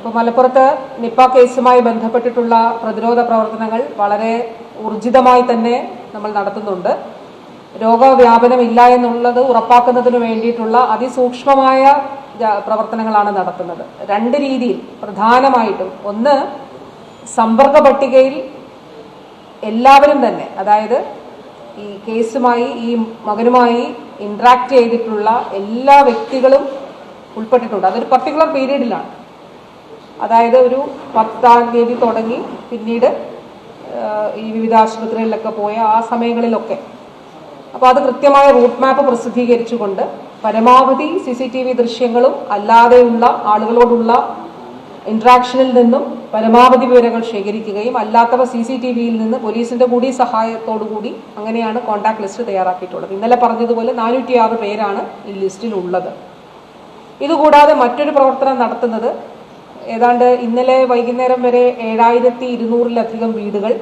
ഇപ്പോൾ മലപ്പുറത്ത് നിപ്പ കേസുമായി ബന്ധപ്പെട്ടിട്ടുള്ള പ്രതിരോധ പ്രവർത്തനങ്ങൾ വളരെ ഊർജിതമായി തന്നെ നമ്മൾ നടത്തുന്നുണ്ട്. രോഗവ്യാപനം ഇല്ല എന്നുള്ളത് ഉറപ്പാക്കുന്നതിന് വേണ്ടിയിട്ടുള്ള അതിസൂക്ഷ്മമായ പ്രവർത്തനങ്ങളാണ് നടത്തുന്നത്. രണ്ട് രീതിയിൽ പ്രധാനമായിട്ടും. ഒന്ന് സമ്പർക്ക പട്ടികയിൽ എല്ലാവരും തന്നെ അതായത് ഈ കേസുമായി ഈ മകനുമായി ഇൻട്രാക്ട് ചെയ്തിട്ടുള്ള എല്ലാ വ്യക്തികളും ഉൾപ്പെട്ടിട്ടുണ്ട്. അതൊരു പർട്ടിക്കുലർ പീരീഡിലാണ് അതായത് ഒരു പത്താം തീയതി തുടങ്ങി പിന്നീട് ഈ വിവിധ ആശുപത്രികളിലൊക്കെ പോയ ആ സമയങ്ങളിലൊക്കെ. അപ്പോൾ അത് കൃത്യമായ റൂട്ട് മാപ്പ് പ്രസിദ്ധീകരിച്ചുകൊണ്ട് പരമാവധി സി സി ടി വി ദൃശ്യങ്ങളും അല്ലാതെയുള്ള ആളുകളോടുള്ള ഇന്ററാക്ഷനിൽ നിന്നും പരമാവധി വിവരങ്ങൾ ശേഖരിക്കുകയും അല്ലാത്തവ സി സി ടി വിയിൽ നിന്ന് പോലീസിന്റെ കൂടി സഹായത്തോടു കൂടി അങ്ങനെയാണ് കോൺടാക്ട് ലിസ്റ്റ് തയ്യാറാക്കിയിട്ടുള്ളത്. ഇന്നലെ പറഞ്ഞതുപോലെ നാനൂറ്റി ആറ് പേരാണ് ഈ ലിസ്റ്റിൽ ഉള്ളത്. ഇതുകൂടാതെ മറ്റൊരു പ്രവർത്തനം നടത്തുന്നത് ഏതാണ്ട് ഇന്നലെ വൈകുന്നേരം വരെ ഏഴായിരത്തി ഇരുന്നൂറിലധികം വീടുകൾ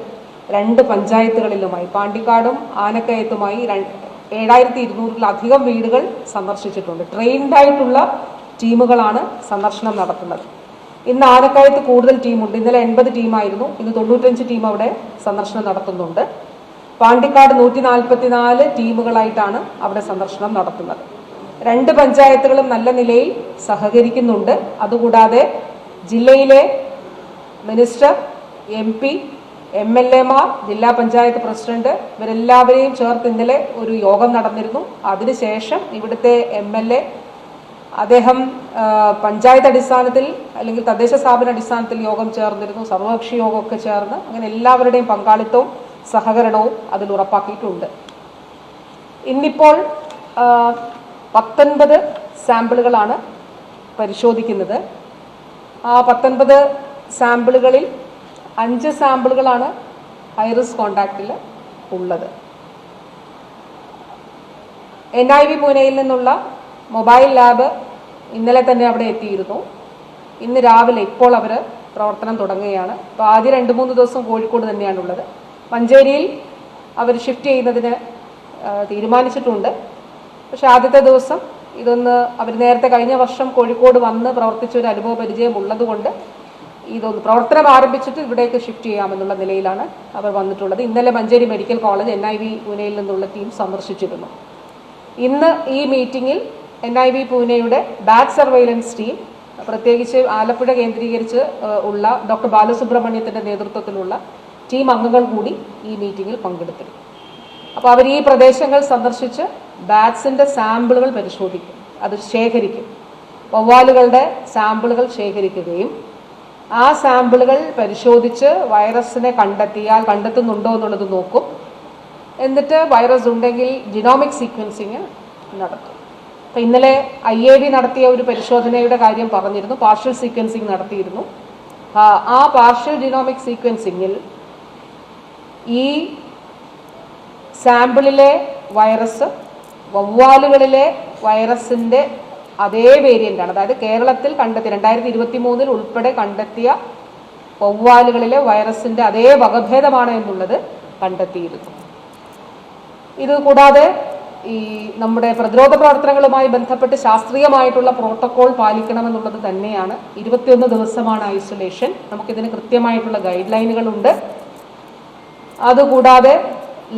രണ്ട് പഞ്ചായത്തുകളിലുമായി പാണ്ടിക്കാടും ആനക്കയത്തുമായി ഏഴായിരത്തി ഇരുന്നൂറിലധികം വീടുകൾ സന്ദർശിച്ചിട്ടുണ്ട്. ട്രെയിൻഡ് ആയിട്ടുള്ള ടീമുകളാണ് സന്ദർശനം നടത്തുന്നത്. ഇന്ന് ആനക്കയത്ത് കൂടുതൽ ടീമുണ്ട്. ഇന്നലെ എൺപത് ടീമായിരുന്നു. ഇന്ന് തൊണ്ണൂറ്റഞ്ച് ടീം അവിടെ സന്ദർശനം നടത്തുന്നുണ്ട്. പാണ്ടിക്കാട് നൂറ്റി നാൽപ്പത്തിനാല് ടീമുകളായിട്ടാണ് അവിടെ സന്ദർശനം നടത്തുന്നത്. രണ്ട് പഞ്ചായത്തുകളും നല്ല നിലയിൽ സഹകരിക്കുന്നുണ്ട്. അതുകൂടാതെ ജില്ലയിലെ minister M P M L എമാർ ജില്ലാ പഞ്ചായത്ത് പ്രസിഡന്റ് ഇവരെല്ലാവരെയും ചേർത്ത് ഇന്നലെ ഒരു യോഗം നടന്നിരുന്നു. അതിനുശേഷം ഇവിടുത്തെ എം എൽ എ അദ്ദേഹം പഞ്ചായത്ത് അടിസ്ഥാനത്തിൽ അല്ലെങ്കിൽ തദ്ദേശ സ്ഥാപന അടിസ്ഥാനത്തിൽ യോഗം ചേർന്നിരുന്നു. സർവകക്ഷി യോഗമൊക്കെ ചേർന്ന് അങ്ങനെ എല്ലാവരുടെയും പങ്കാളിത്തവും സഹകരണവും അതിൽ ഉറപ്പാക്കിയിട്ടുണ്ട്. ഇന്നിപ്പോൾ പത്തൊൻപത് സാമ്പിളുകളാണ് പരിശോധിക്കുന്നത്. ആ പത്തൊൻപത് സാമ്പിളുകളിൽ അഞ്ച് സാമ്പിളുകളാണ് ഐറിസ് കോണ്ടാക്റ്റിൽ ഉള്ളത്. എൻ ഐ വി പൂനെയിൽ നിന്നുള്ള മൊബൈൽ ലാബ് ഇന്നലെ തന്നെ അവിടെ എത്തിയിരുന്നു. ഇന്ന് രാവിലെ ഇപ്പോൾ അവർ പ്രവർത്തനം തുടങ്ങുകയാണ്. അപ്പോൾ ആദ്യം രണ്ട് മൂന്ന് ദിവസം കോഴിക്കോട് തന്നെയാണുള്ളത്. മഞ്ചേരിയിൽ അവർ ഷിഫ്റ്റ് ചെയ്യുന്നതിന് തീരുമാനിച്ചിട്ടുണ്ട്. പക്ഷെ ആദ്യത്തെ ദിവസം ഇതൊന്ന് അവർ നേരത്തെ കഴിഞ്ഞ വർഷം കോഴിക്കോട് വന്ന് പ്രവർത്തിച്ച ഒരു അനുഭവ പരിചയം ഉള്ളതുകൊണ്ട് ഇതൊന്ന് പ്രവർത്തനം ആരംഭിച്ചിട്ട് ഇവിടേക്ക് ഷിഫ്റ്റ് ചെയ്യാമെന്നുള്ള നിലയിലാണ് അവർ വന്നിട്ടുള്ളത്. ഇന്നലെ Manjeri medical college N I V പൂനെയിൽ നിന്നുള്ള ടീം സന്ദർശിച്ചിരുന്നു. ഇന്ന് ഈ മീറ്റിംഗിൽ എൻ ഐ വി പൂനെയുടെ ബാഡ് സർവൈലൻസ് ടീം പ്രത്യേകിച്ച് ആലപ്പുഴ കേന്ദ്രീകരിച്ച് ഉള്ള ഡോക്ടർ ബാലസുബ്രഹ്മണ്യത്തിന്റെ നേതൃത്വത്തിലുള്ള ടീം അംഗങ്ങൾ കൂടി ഈ മീറ്റിംഗിൽ പങ്കെടുത്തിരുന്നു. അപ്പോൾ അവർ ഈ പ്രദേശങ്ങൾ സന്ദർശിച്ച് ബാറ്റ്സിന്റെ സാമ്പിളുകൾ പരിശോധിക്കും. അത് ശേഖരിക്കും. വവ്വാലുകളുടെ സാമ്പിളുകൾ ശേഖരിക്കുകയും ആ സാമ്പിളുകൾ പരിശോധിച്ച് വൈറസിനെ കണ്ടെത്തിയാൽ കണ്ടെത്തുന്നുണ്ടോ എന്നുള്ളത് നോക്കും. എന്നിട്ട് വൈറസ് ഉണ്ടെങ്കിൽ ജിനോമിക് സീക്വൻസിങ് നടത്തും. അപ്പം ഇന്നലെ ഐ എ ഡി നടത്തിയ ഒരു പരിശോധനയുടെ കാര്യം പറഞ്ഞിരുന്നു. പാർഷ്യൽ സീക്വൻസിങ് നടത്തിയിരുന്നു. ആ പാർഷ്യൽ ജിനോമിക് സീക്വൻസിങ്ങിൽ ഈ സാമ്പിളിലെ വൈറസ് വവ്വാലുകളിലെ വൈറസിന്റെ അതേ വേരിയന്റാണ് അതായത് കേരളത്തിൽ കണ്ടെത്തിയ രണ്ടായിരത്തി ഇരുപത്തി മൂന്നിൽ ഉൾപ്പെടെ കണ്ടെത്തിയ വവ്വാലുകളിലെ വൈറസിന്റെ അതേ വകഭേദമാണ് എന്നുള്ളത് കണ്ടെത്തിയിരുന്നു. ഇത് കൂടാതെ ഈ നമ്മുടെ പ്രതിരോധ പ്രവർത്തനങ്ങളുമായി ബന്ധപ്പെട്ട് ശാസ്ത്രീയമായിട്ടുള്ള പ്രോട്ടോകോൾ പാലിക്കണമെന്നുള്ളത് തന്നെയാണ്. ഇരുപത്തിയൊന്ന് ദിവസമാണ് ഐസൊലേഷൻ. നമുക്കിതിന് കൃത്യമായിട്ടുള്ള ഗൈഡ് ലൈനുകളുണ്ട് അതുകൂടാതെ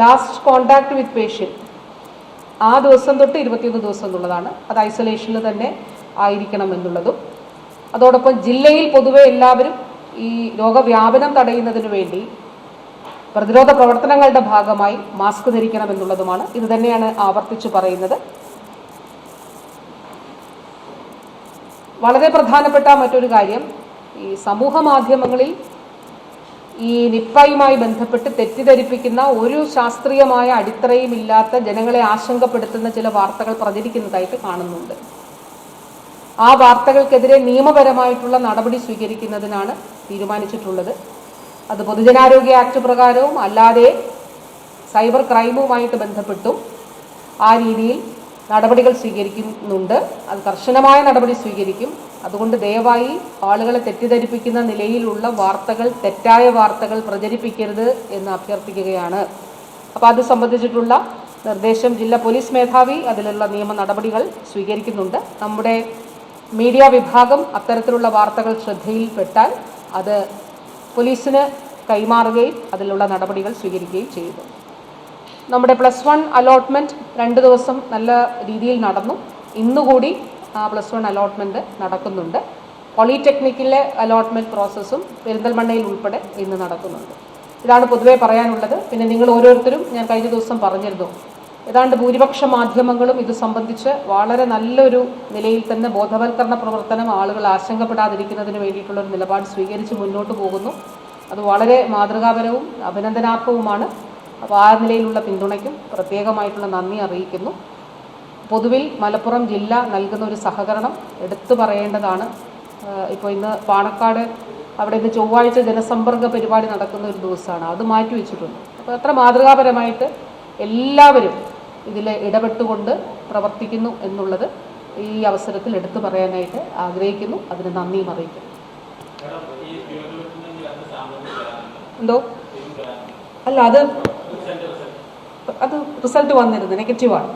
ലാസ്റ്റ് കോണ്ടാക്ട് വിത്ത് പേഷ്യൻ ആ ദിവസം തൊട്ട് ഇരുപത്തിയൊന്ന് ദിവസം എന്നുള്ളതാണ്. അത് ഐസൊലേഷനിൽ തന്നെ ആയിരിക്കണം എന്നുള്ളതും. അതോടൊപ്പം ജില്ലയിൽ പൊതുവെ എല്ലാവരും ഈ രോഗവ്യാപനം തടയുന്നതിന് വേണ്ടി പ്രതിരോധ പ്രവർത്തനങ്ങളുടെ ഭാഗമായി മാസ്ക് ധരിക്കണം എന്നുള്ളതുമാണ്. ഇത് തന്നെയാണ് ആവർത്തിച്ചു പറയുന്നത്. വളരെ പ്രധാനപ്പെട്ട മറ്റൊരു കാര്യം ഈ സമൂഹ മാധ്യമങ്ങളിൽ ഈ നിപ്പയുമായി ബന്ധപ്പെട്ട് തെറ്റിദ്ധരിപ്പിക്കുന്ന ഒരു ശാസ്ത്രീയമായ അടിത്തറയും ഇല്ലാത്ത ജനങ്ങളെ ആശങ്കപ്പെടുത്തുന്ന ചില വാർത്തകൾ പ്രചരിക്കുന്നതായിട്ട് കാണുന്നുണ്ട്. ആ വാർത്തകൾക്കെതിരെ നിയമപരമായിട്ടുള്ള നടപടി സ്വീകരിക്കുന്നതിനാണ് തീരുമാനിച്ചിട്ടുള്ളത്. അത് പൊതുജനാരോഗ്യ ആക്ട് പ്രകാരവും അല്ലാതെ സൈബർ ക്രൈമുമായിട്ട് ബന്ധപ്പെട്ടും ആ രീതിയിൽ നടപടികൾ സ്വീകരിക്കുന്നുണ്ട്. അത് കർശനമായ നടപടി സ്വീകരിക്കും. അതുകൊണ്ട് ദയവായി ആളുകളെ തെറ്റിദ്ധരിപ്പിക്കുന്ന നിലയിലുള്ള വാർത്തകൾ തെറ്റായ വാർത്തകൾ പ്രചരിപ്പിക്കരുത് എന്ന് അഭ്യർത്ഥിക്കുകയാണ്. അപ്പോൾ അത് സംബന്ധിച്ചിട്ടുള്ള നിർദ്ദേശം ജില്ലാ പോലീസ് മേധാവി അതിലുള്ള നിയമ നടപടികൾ സ്വീകരിക്കുന്നുണ്ട്. നമ്മുടെ മീഡിയ വിഭാഗം അത്തരത്തിലുള്ള വാർത്തകൾ ശ്രദ്ധയിൽപ്പെട്ടാൽ അത് പോലീസിന് കൈമാറുകയും അതിലുള്ള നടപടികൾ സ്വീകരിക്കുകയും ചെയ്യുന്നു. നമ്മുടെ പ്ലസ് വൺ അലോട്ട്മെന്റ് രണ്ട് ദിവസം നല്ല രീതിയിൽ നടന്നു. ഇന്നുകൂടി പ്ലസ് വൺ അലോട്ട്മെന്റ് നടക്കുന്നുണ്ട്. പോളിടെക്നിക്കിലെ അലോട്ട്മെന്റ് പ്രോസസ്സും പെരിന്തൽമണ്ണയിൽ ഉൾപ്പെടെ ഇന്ന് നടക്കുന്നുണ്ട്. ഇതാണ് പൊതുവേ പറയാനുള്ളത്. പിന്നെ നിങ്ങൾ ഓരോരുത്തരും ഞാൻ കഴിഞ്ഞ ദിവസം പറഞ്ഞിരുന്നു. ഏതാണ്ട് ഭൂരിപക്ഷ മാധ്യമങ്ങളും ഇത് സംബന്ധിച്ച് വളരെ നല്ലൊരു നിലയിൽ തന്നെ ബോധവൽക്കരണ പ്രവർത്തനം ആളുകൾ ആശങ്കപ്പെടാതിരിക്കുന്നതിന് വേണ്ടിയിട്ടുള്ള ഒരു നിലപാട് സ്വീകരിച്ച് മുന്നോട്ട് പോകുന്നു. അത് വളരെ മാതൃകാപരവും അഭിനന്ദനാർഹവുമാണ്. അപ്പോൾ ആ നിലയിലുള്ള പിന്തുണയ്ക്കും പ്രത്യേകമായിട്ടുള്ള നന്ദി അറിയിക്കുന്നു. പൊതുവിൽ മലപ്പുറം ജില്ല നൽകുന്ന ഒരു സഹകരണം എടുത്തു പറയേണ്ടതാണ്. ഇപ്പോൾ ഇന്ന് പാണക്കാട് അവിടെ ഇന്ന് ചൊവ്വാഴ്ച ജനസമ്പർക്ക പരിപാടി നടക്കുന്ന ഒരു ദിവസമാണ്. അത് മാറ്റി വെച്ചിട്ടുണ്ട്. അപ്പോൾ അത്ര മാതൃകാപരമായിട്ട് എല്ലാവരും ഇതിൽ ഇടപെട്ടുകൊണ്ട് പ്രവർത്തിക്കുന്നു എന്നുള്ളത് ഈ അവസരത്തിൽ എടുത്തു പറയാനായിട്ട് ആഗ്രഹിക്കുന്നു. അതിന് നന്ദിയും അറിയിക്കുന്നു. എന്തോ? അല്ല അത് അത് റിസൾട്ട് വന്നിരുന്നു നെഗറ്റീവാണ്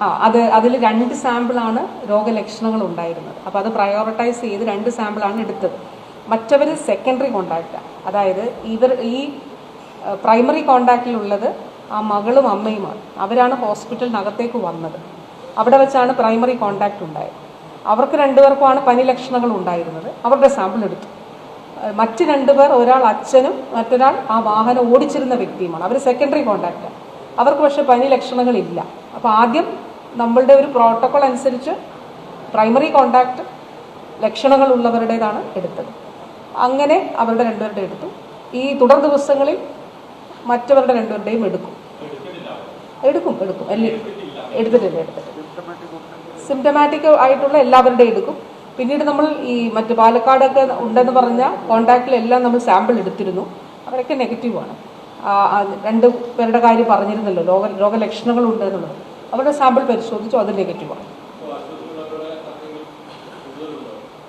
ആ. അത് അതിൽ രണ്ട് സാമ്പിളാണ് രോഗലക്ഷണങ്ങൾ ഉണ്ടായിരുന്നത്. അപ്പോൾ അത് പ്രയോറിറ്റൈസ് ചെയ്ത് രണ്ട് സാമ്പിളാണ് എടുത്തത്. മറ്റവർ സെക്കൻഡറി കോണ്ടാക്റ്റ് അതായത് ഇവർ ഈ പ്രൈമറി കോണ്ടാക്റ്റിലുള്ളത് ആ മകളും അമ്മയുമാണ്. അവരാണ് ഹോസ്പിറ്റലിനകത്തേക്ക് വന്നത്. അവിടെ വെച്ചാണ് പ്രൈമറി കോണ്ടാക്റ്റ് ഉണ്ടായത്. അവർക്ക് രണ്ടുപേർക്കുമാണ് പനി ലക്ഷണങ്ങൾ ഉണ്ടായിരുന്നത്. അവരുടെ സാമ്പിൾ എടുത്തു. മറ്റ് രണ്ടുപേർ ഒരാൾ അച്ഛനും മറ്റൊരാൾ ആ വാഹനം ഓടിച്ചിരുന്ന വ്യക്തിയുമാണ്. അവർ സെക്കൻഡറി കോണ്ടാക്റ്റ് അവർക്ക് പക്ഷേ പനി ലക്ഷണങ്ങളില്ല. അപ്പോൾ ആദ്യം നമ്മളുടെ ഒരു പ്രോട്ടോകോൾ അനുസരിച്ച് പ്രൈമറി കോണ്ടാക്റ്റ് ലക്ഷണങ്ങൾ ഉള്ളവരുടേതാണ് എടുത്തത്. അങ്ങനെ അവരുടെ രണ്ടുപേരുടെ എടുത്തു. ഈ തുടർ ദിവസങ്ങളിൽ മറ്റവരുടെ രണ്ടുപേരുടെയും എടുക്കും. എടുക്കും എടുക്കും. എടുത്തിട്ടില്ല എടുത്തിട്ടില്ല. സിംറ്റമാറ്റിക് ആയിട്ടുള്ള എല്ലാവരുടെയും എടുക്കും. പിന്നീട് നമ്മൾ ഈ മറ്റ് പാലക്കാടൊക്കെ ഉണ്ടെന്ന് പറഞ്ഞ കോണ്ടാക്റ്റിലെല്ലാം നമ്മൾ സാമ്പിൾ എടുത്തിരുന്നു. അവരൊക്കെ നെഗറ്റീവാണ് രണ്ട് പേരുടെ കാര്യം പറഞ്ഞിരുന്നല്ലോ. രോഗ രോഗലക്ഷണങ്ങൾ ഉണ്ടെന്നുള്ളത്. അവരുടെ സാമ്പിൾ പരിശോധിച്ചു അത് നെഗറ്റീവാണ്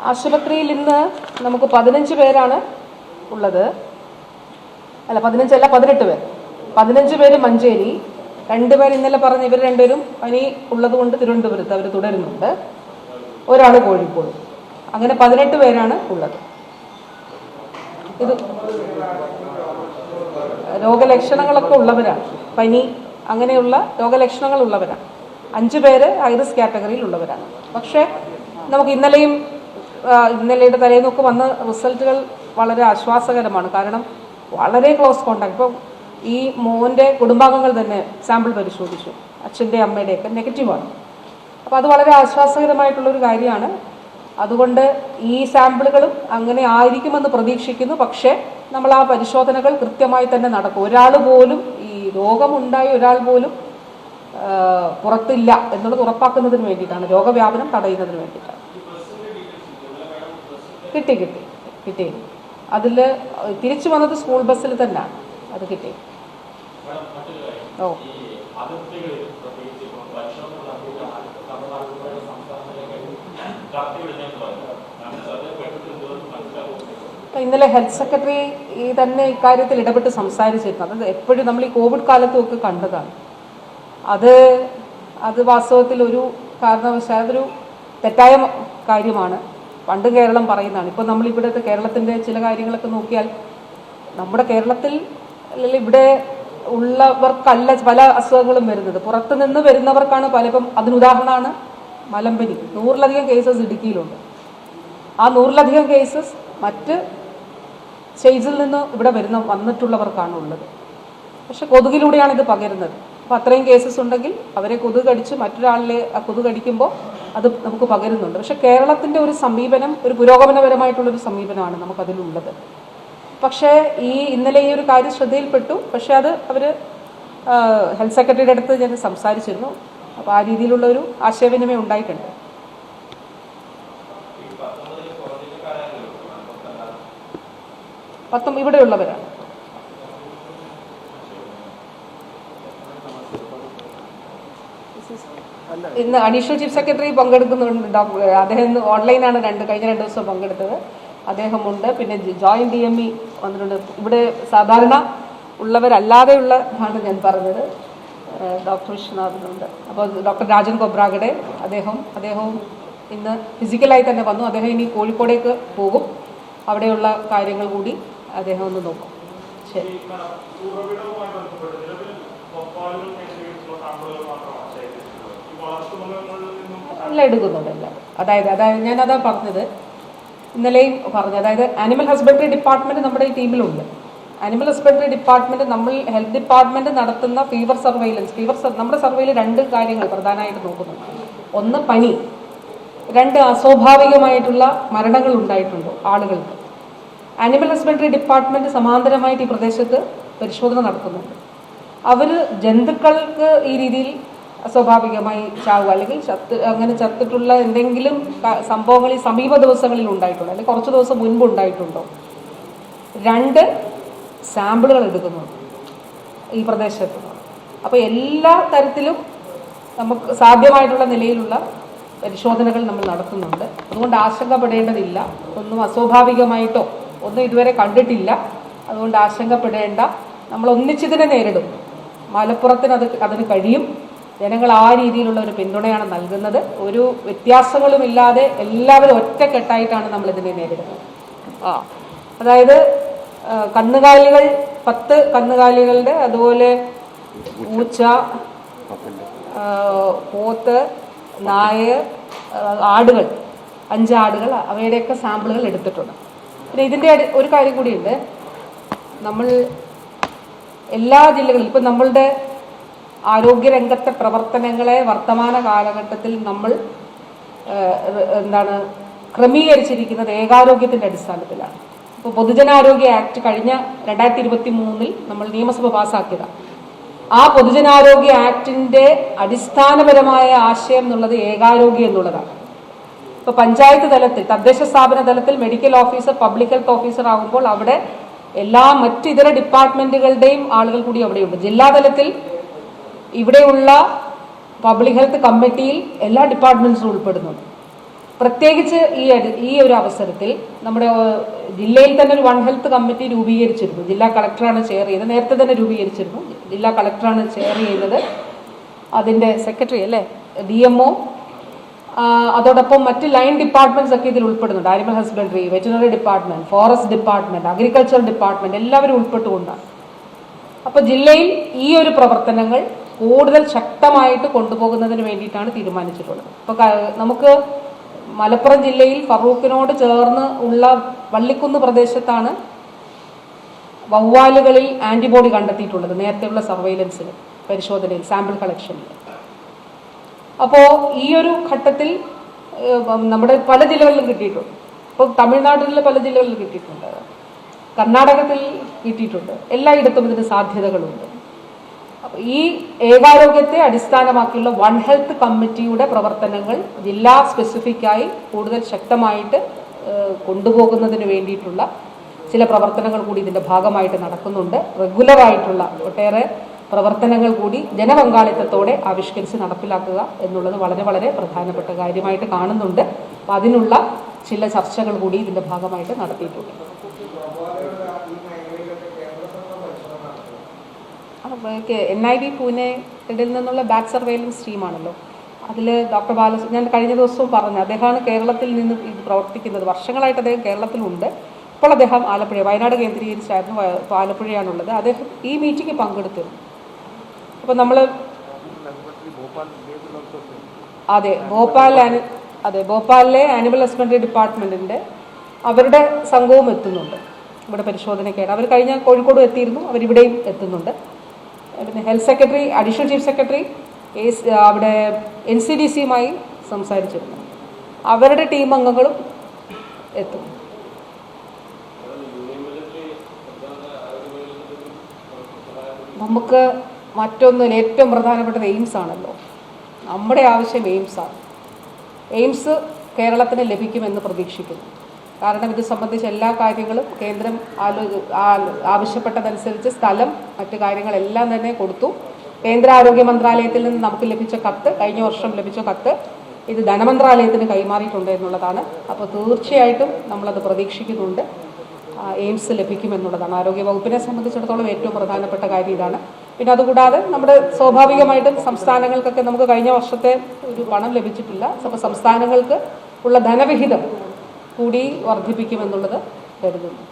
ആശുപത്രിയിൽ ഇന്ന് നമുക്ക് പതിനഞ്ച് പേരാണ് ഉള്ളത്. അല്ല പതിനഞ്ചല്ല പതിനെട്ട് പേർ. പതിനഞ്ച് പേര് മഞ്ചേരി. രണ്ടുപേർ ഇന്നലെ പറഞ്ഞ് ഇവർ രണ്ടുപേരും പനി ഉള്ളതുകൊണ്ട് തിരുവനന്തപുരത്ത് അവർ തുടരുന്നുണ്ട്. ഒരാൾ കോഴിക്കോട്. അങ്ങനെ പതിനെട്ട് പേരാണ് ഉള്ളത്. ഇത് രോഗലക്ഷണങ്ങളൊക്കെ ഉള്ളവരാണ്. പനി അങ്ങനെയുള്ള രോഗലക്ഷണങ്ങൾ ഉള്ളവരാണ്. അഞ്ച് പേര് ഹൈറിസ്ക് കാറ്റഗറിയിൽ ഉള്ളവരാണ്. പക്ഷേ നമുക്ക് ഇന്നലെയും ഇന്നലെയുടെ തലേന്നൊക്കെ വന്ന റിസൾട്ടുകൾ വളരെ ആശ്വാസകരമാണ്. കാരണം വളരെ ക്ലോസ് കോണ്ടാക്ട് ഇപ്പം ഈ മോന്റെ കുടുംബാംഗങ്ങൾ തന്നെ സാമ്പിൾ പരിശോധിച്ചു. അച്ഛന്റെ അമ്മയുടെയൊക്കെ നെഗറ്റീവാണ്. അപ്പോൾ അത് വളരെ ആശ്വാസകരമായിട്ടുള്ള ഒരു കാര്യമാണ്. അതുകൊണ്ട് ഈ സാമ്പിളുകളും അങ്ങനെ ആയിരിക്കുമെന്ന് പ്രതീക്ഷിക്കുന്നു. പക്ഷേ നമ്മൾ ആ പരിശോധനകൾ കൃത്യമായി തന്നെ നടക്കും. ഒരാൾ പോലും ഈ രോഗമുണ്ടായ ഒരാൾ പോലും പുറത്തില്ല എന്നുള്ളത് ഉറപ്പാക്കുന്നതിന് വേണ്ടിയിട്ടാണ്. രോഗവ്യാപനം തടയുന്നതിന് വേണ്ടിയിട്ടാണ്. കിട്ടി കിട്ടി കിട്ടി. അതിൽ തിരിച്ചു വന്നത് സ്കൂൾ ബസ്സിൽ തന്നെയാണ് അത് കിട്ടി. ഓ. ഇന്നലെ ഹെൽത്ത് സെക്രട്ടറി ഈ തന്നെ ഇക്കാര്യത്തിൽ ഇടപെട്ട് സംസാരിച്ചിരുന്നു. അത് എപ്പോഴും നമ്മൾ ഈ കോവിഡ് കാലത്തും ഒക്കെ കണ്ടതാണ്. അത് അത് വാസ്തവത്തിൽ ഒരു കാരണവശാൽ അതൊരു തെറ്റായ കാര്യമാണ്. പണ്ട് കേരളം പറയുന്നതാണ്. ഇപ്പോൾ നമ്മൾ ഇവിടുത്തെ കേരളത്തിന്റെ ചില കാര്യങ്ങളൊക്കെ നോക്കിയാൽ നമ്മുടെ കേരളത്തിൽ അല്ലെങ്കിൽ ഇവിടെ ഉള്ളവർക്കല്ല പല അസുഖങ്ങളും വരുന്നത്. പുറത്തുനിന്ന് വരുന്നവർക്കാണ് പലപ്പം അതിനുദാഹരണമാണ് മലമ്പനി. നൂറിലധികം കേസസ് ഇടുക്കിയിലുണ്ട്. ആ നൂറിലധികം കേസസ് മറ്റ് സ്റ്റേറ്റ്സിൽ നിന്ന് ഇവിടെ വരുന്ന വന്നിട്ടുള്ളവർക്കാണ് ഉള്ളത്. പക്ഷെ കൊതുകിലൂടെയാണ് ഇത് പകരുന്നത്. അപ്പോൾ അത്രയും കേസസ് ഉണ്ടെങ്കിൽ അവരെ കൊതുക് കടിച്ച് മറ്റൊരാളിലെ ആ കൊതുക് കടിക്കുമ്പോൾ അത് നമുക്ക് പകരുന്നുണ്ട്. പക്ഷെ കേരളത്തിന്റെ ഒരു സമീപനം ഒരു പുരോഗമനപരമായിട്ടുള്ളൊരു സമീപനമാണ് നമുക്കതിലുള്ളത്. പക്ഷേ ഈ ഇന്നലെ ഈ ഒരു കാര്യം ശ്രദ്ധയിൽപ്പെട്ടു. പക്ഷേ അത് അവർ ഹെൽത്ത് സെക്രട്ടറിയുടെ അടുത്ത് ഞാൻ സംസാരിച്ചിരുന്നു. അപ്പോൾ ആ രീതിയിലുള്ള ഒരു ആശയവിനിമയം ഉണ്ടായിട്ടുണ്ട്. പത്തും ഇവിടെയുള്ളവരാണ്. ഇന്ന് അഡീഷണൽ ചീഫ് സെക്രട്ടറി പങ്കെടുക്കുന്നുണ്ട്. അദ്ദേഹം ഓൺലൈനാണ് രണ്ട് കഴിഞ്ഞ രണ്ട് ദിവസം പങ്കെടുത്തത്. അദ്ദേഹമുണ്ട്. പിന്നെ ജോയിന്റ് ഡി എം ഇ വന്നിട്ടുണ്ട്. ഇവിടെ സാധാരണ ഉള്ളവരല്ലാതെയുള്ള ആണ് ഞാൻ പറഞ്ഞത്. ഡോക്ടർ വിശ്വനാഥനുണ്ട്. അപ്പോൾ ഡോക്ടർ രാജൻ കൊബ്രാഗഡെ അദ്ദേഹം അദ്ദേഹവും ഇന്ന് ഫിസിക്കലായി തന്നെ വന്നു. അദ്ദേഹം ഇനി കോഴിക്കോടേക്ക് പോകും. അവിടെയുള്ള കാര്യങ്ങൾ കൂടി അദ്ദേഹം ഒന്ന് നോക്കും. ശരി. എല്ലാം എടുക്കുന്നുണ്ട് എല്ലാം അതായത് അതായത് ഞാനതാ പറഞ്ഞത്. ഇന്നലെയും പറഞ്ഞു അതായത് ആനിമൽ ഹസ്ബൻഡറി ഡിപ്പാർട്ട്മെന്റ് നമ്മുടെ ഈ ടീമിലുണ്ട് ആനിമൽ ഹസ്ബൻഡറി ഡിപ്പാർട്ട്മെന്റ് നമ്മൾ ഹെൽത്ത് ഡിപ്പാർട്ട്മെന്റ് നടത്തുന്ന ഫീവർ സർവൈലൻസ് ഫീവർ നമ്മുടെ സർവേയിൽ രണ്ട് കാര്യങ്ങൾ പ്രധാനമായിട്ട് നോക്കുന്നു. ഒന്ന് പനി. രണ്ട് അസ്വാഭാവികമായിട്ടുള്ള മരണങ്ങൾ ഉണ്ടായിട്ടുണ്ടോ ആളുകൾക്ക്. അനിമൽ ഹസ്ബൻഡറി ഡിപ്പാർട്ട്മെന്റ് സമാന്തരമായിട്ട് ഈ പ്രദേശത്ത് പരിശോധന നടത്തുന്നുണ്ട്. അവർ ജന്തുക്കൾക്ക് ഈ രീതിയിൽ അസ്വാഭാവികമായി ചാവുക അല്ലെങ്കിൽ ചത്ത് അങ്ങനെ ചത്തിട്ടുള്ള എന്തെങ്കിലും സംഭവങ്ങൾ ഈ സമീപ ദിവസങ്ങളിൽ ഉണ്ടായിട്ടുണ്ടോ? അല്ലെങ്കിൽ കുറച്ച് ദിവസം മുൻപ് ഉണ്ടായിട്ടുണ്ടോ? രണ്ട് സാമ്പിളുകൾ എടുക്കുന്നു ഈ പ്രദേശത്ത്. അപ്പോൾ എല്ലാ തരത്തിലും നമുക്ക് സാധ്യമായിട്ടുള്ള നിലയിലുള്ള പരിശോധനകൾ നമ്മൾ നടത്തുന്നുണ്ട്. അതുകൊണ്ട് ആശങ്കപ്പെടേണ്ടതില്ല. ഒന്നും അസ്വാഭാവികമായിട്ടോ ഒന്നും ഇതുവരെ കണ്ടിട്ടില്ല. അതുകൊണ്ട് ആശങ്കപ്പെടേണ്ട. നമ്മൾ ഒന്നിച്ചിതിനെ നേരിടും. മലപ്പുറത്തിന് അത് അതിന് കഴിയും. ജനങ്ങൾ ആ രീതിയിലുള്ള ഒരു പിന്തുണയാണ് നൽകുന്നത്. ഒരു വ്യത്യാസങ്ങളുമില്ലാതെ എല്ലാവരും ഒറ്റക്കെട്ടായിട്ടാണ് നമ്മൾ ഇതിനെ നേരിടുന്നത്. ആ. അതായത് കന്നുകാലികൾ പത്ത് കന്നുകാലികളുടെ അതുപോലെ പൂച്ച പോത്ത് നായ ആടുകൾ അഞ്ച് ആടുകൾ അവയുടെയൊക്കെ സാമ്പിളുകൾ എടുത്തിട്ടുണ്ട്. പിന്നെ ഇതിന്റെ ഒരു കാര്യം കൂടിയുണ്ട്. നമ്മൾ എല്ലാ ജില്ലകളിലും ഇപ്പം നമ്മളുടെ ആരോഗ്യരംഗത്തെ പ്രവർത്തനങ്ങളെ വർത്തമാന കാലഘട്ടത്തിൽ നമ്മൾ എന്താണ് ക്രമീകരിച്ചിരിക്കുന്നത് ഏകാരോഗ്യത്തിന്റെ അടിസ്ഥാനത്തിലാണ്. ഇപ്പോൾ പൊതുജനാരോഗ്യ ആക്ട് കഴിഞ്ഞ രണ്ടായിരത്തി ഇരുപത്തി മൂന്നിൽ നമ്മൾ നിയമസഭ പാസ്സാക്കിയതാണ് ആ പൊതുജനാരോഗ്യ ആക്ടിന്റെ അടിസ്ഥാനപരമായ ആശയം എന്നുള്ളത് ഏകാരോഗ്യം എന്നുള്ളതാണ് ഇപ്പൊ പഞ്ചായത്ത് തലത്തിൽ തദ്ദേശ സ്ഥാപന തലത്തിൽ medical officer public health officer ആകുമ്പോൾ അവിടെ എല്ലാ മറ്റ് ഇതര ഡിപ്പാർട്ട്മെന്റുകളുടെയും ആളുകൾ കൂടി അവിടെയുണ്ട്. ജില്ലാ തലത്തിൽ ഇവിടെയുള്ള പബ്ലിക് ഹെൽത്ത് കമ്മിറ്റിയിൽ എല്ലാ ഡിപ്പാർട്ട്മെന്റ്സും ഉൾപ്പെടുന്നുണ്ട്. പ്രത്യേകിച്ച് ഈ ഈ ഒരു അവസരത്തിൽ നമ്മുടെ ജില്ലയിൽ തന്നെ ഒരു വൺ ഹെൽത്ത് കമ്മിറ്റി രൂപീകരിച്ചിരുന്നു. ജില്ലാ കളക്ടറാണ് ചെയർ ചെയ്യുന്നത്. നേരത്തെ തന്നെ രൂപീകരിച്ചിരുന്നു. ജില്ലാ കളക്ടറാണ് ചെയർ ചെയ്യുന്നത്. അതിന്റെ സെക്രട്ടറി അല്ലേ? ഡി എം ഒ അതോടൊപ്പം മറ്റ് ലൈൻ ഡിപ്പാർട്ട്മെന്റ്സ് ഒക്കെ ഇതിൽ ഉൾപ്പെടുന്നുണ്ട്. Animal husbandry veterinary department forest department agriculture department എല്ലാവരും ഉൾപ്പെട്ടുകൊണ്ടാണ്. അപ്പോൾ ജില്ലയിൽ ഈ ഒരു പ്രവർത്തനങ്ങൾ കൂടുതൽ ശക്തമായിട്ട് കൊണ്ടുപോകുന്നതിന് വേണ്ടിയിട്ടാണ് തീരുമാനിച്ചിട്ടുള്ളത്. അപ്പോൾ നമുക്ക് മലപ്പുറം ജില്ലയിൽ ഫറൂഖിനോട് ചേർന്ന് ഉള്ള വള്ളിക്കുന്ന് പ്രദേശത്താണ് വവ്വാലുകളിൽ ആന്റിബോഡി കണ്ടെത്തിയിട്ടുള്ളത് നേരത്തെയുള്ള സർവൈലൻസിൽ പരിശോധനയിൽ സാമ്പിൾ കളക്ഷനിൽ. അപ്പോൾ ഈ ഒരു ഘട്ടത്തിൽ നമ്മുടെ പല ജില്ലകളിലും കിട്ടിയിട്ടുണ്ട്. ഇപ്പോൾ തമിഴ്നാട്ടിലെ പല ജില്ലകളിലും കിട്ടിയിട്ടുണ്ട്. കർണാടകത്തിൽ കിട്ടിയിട്ടുണ്ട്. എല്ലായിടത്തും ഇതിന് സാധ്യതകളുണ്ട്. ഈ ഏകാരോഗ്യത്തെ അടിസ്ഥാനമാക്കിയുള്ള വൺ ഹെൽത്ത് കമ്മിറ്റിയുടെ പ്രവർത്തനങ്ങൾ ജില്ലാ സ്പെസിഫിക്കായി കൂടുതൽ ശക്തമായിട്ട് കൊണ്ടുപോകുന്നതിന് വേണ്ടിയിട്ടുള്ള ചില പ്രവർത്തനങ്ങൾ കൂടി ഇതിന്റെ ഭാഗമായിട്ട് നടക്കുന്നുണ്ട്. റെഗുലറായിട്ടുള്ള ഒട്ടേറെ പ്രവർത്തനങ്ങൾ കൂടി ജനപങ്കാളിത്തത്തോടെ ആവിഷ്കരിച്ച് നടപ്പിലാക്കുക എന്നുള്ളത് വളരെ വളരെ പ്രധാനപ്പെട്ട കാര്യമായിട്ട് കാണുന്നുണ്ട്. അപ്പം അതിനുള്ള ചില ചർച്ചകൾ കൂടി ഇതിന്റെ ഭാഗമായിട്ട് നടത്തിയിട്ടുണ്ട്. എൻ ഐ ബി പൂനെയിൽ നിന്നുള്ള ബാക്ക് സർവൈലൻസ് ടീമാണല്ലോ അതിൽ ഡോക്ടർ ബാല ഞാൻ കഴിഞ്ഞ ദിവസവും പറഞ്ഞു അദ്ദേഹമാണ് കേരളത്തിൽ നിന്ന് ഇത് പ്രവർത്തിക്കുന്നത്. വർഷങ്ങളായിട്ട് അദ്ദേഹം കേരളത്തിലുണ്ട്. ഇപ്പോൾ അദ്ദേഹം ആലപ്പുഴ വയനാട് കേന്ദ്രീകരിച്ചായിരുന്നു ആലപ്പുഴയാണുള്ളത്. അദ്ദേഹം ഈ മീറ്റിംഗ് പങ്കെടുത്തിരുന്നു. അപ്പോൾ നമ്മൾ അതെ ഭോപ്പാൽ അതെ ഭോപ്പാലിലെ ആനിമൽ ഹസ്ബൻഡറി ഡിപ്പാർട്ട്മെന്റിന്റെ അവരുടെ സംഘവും എത്തുന്നുണ്ട്. ഇവിടെ പരിശോധനയ്ക്കായിട്ട് അവർ കഴിഞ്ഞ കോഴിക്കോട് എത്തിയിരുന്നു അവരിവിടെയും എത്തുന്നുണ്ട്. പിന്നെ health secretary additional chief secretary അവിടെ എൻ സി ഡി സിയുമായി സംസാരിച്ചിരുന്നു. അവരുടെ ടീം അംഗങ്ങളും എത്തും. നമുക്ക് മറ്റൊന്നിൽ ഏറ്റവും പ്രധാനപ്പെട്ടത് എയിംസ് ആണല്ലോ. നമ്മുടെ ആവശ്യം എയിംസാണ് എയിംസ് കേരളത്തിന് ലഭിക്കുമെന്ന് പ്രതീക്ഷിക്കുന്നു. കാരണം ഇത് സംബന്ധിച്ച് എല്ലാ കാര്യങ്ങളും കേന്ദ്രം ആലോ ആവശ്യപ്പെട്ടതനുസരിച്ച് സ്ഥലം മറ്റു കാര്യങ്ങളെല്ലാം തന്നെ കൊടുത്തു. കേന്ദ്ര ആരോഗ്യ മന്ത്രാലയത്തിൽ നിന്ന് നമുക്ക് ലഭിച്ച കത്ത് കഴിഞ്ഞ വർഷം ലഭിച്ച കത്ത് ഇത് ധനമന്ത്രാലയത്തിന് കൈമാറിയിട്ടുണ്ട് എന്നുള്ളതാണ്. അപ്പോൾ തീർച്ചയായിട്ടും നമ്മളത് പ്രതീക്ഷിക്കുന്നുണ്ട്. എയിംസ് ലഭിക്കുമെന്നുള്ളതാണ് ആരോഗ്യ വകുപ്പിനെ സംബന്ധിച്ചിടത്തോളം ഏറ്റവും പ്രധാനപ്പെട്ട കാര്യം ഇതാണ്. പിന്നെ അതുകൂടാതെ നമ്മുടെ സ്വാഭാവികമായിട്ടും സംസ്ഥാനങ്ങൾക്കൊക്കെ നമുക്ക് കഴിഞ്ഞ വർഷത്തെ ഒരു പണം ലഭിച്ചിട്ടില്ല. അപ്പോൾ സംസ്ഥാനങ്ങൾക്ക് ഉള്ള ധനവിഹിതം കൂടി വർദ്ധിപ്പിക്കുമെന്നുള്ളത് കരുതുന്നു.